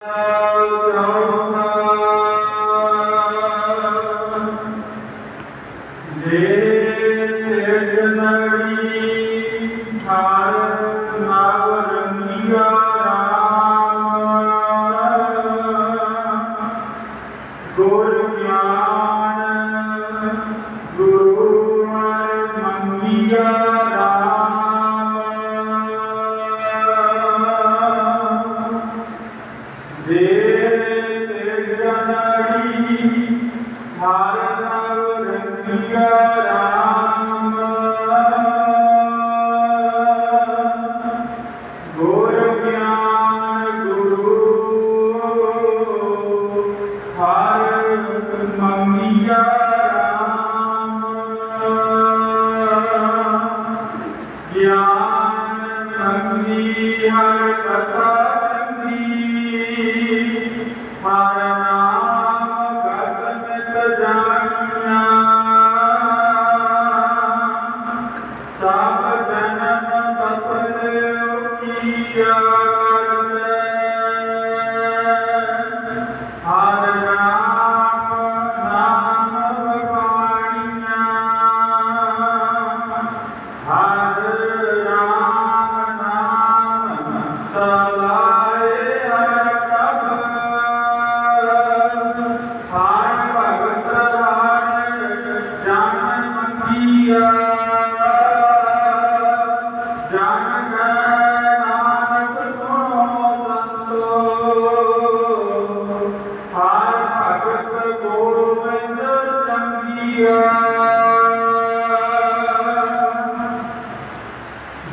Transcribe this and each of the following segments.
Música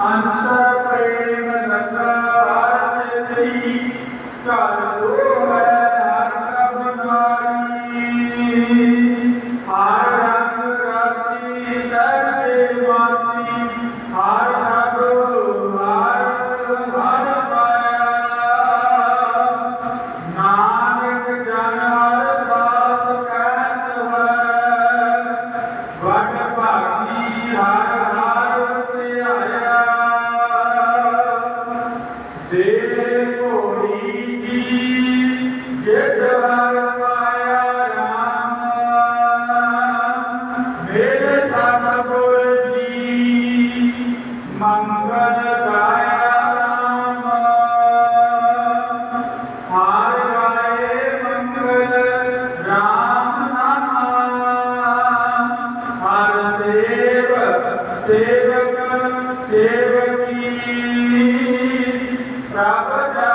I'm Shabbat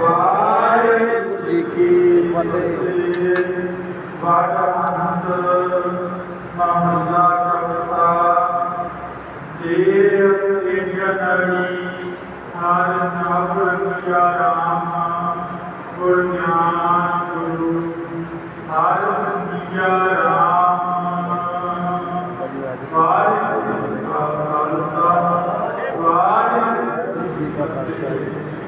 Waheguru ji Ki Fateh. Waheguru Anand Maharaj Boa tarde,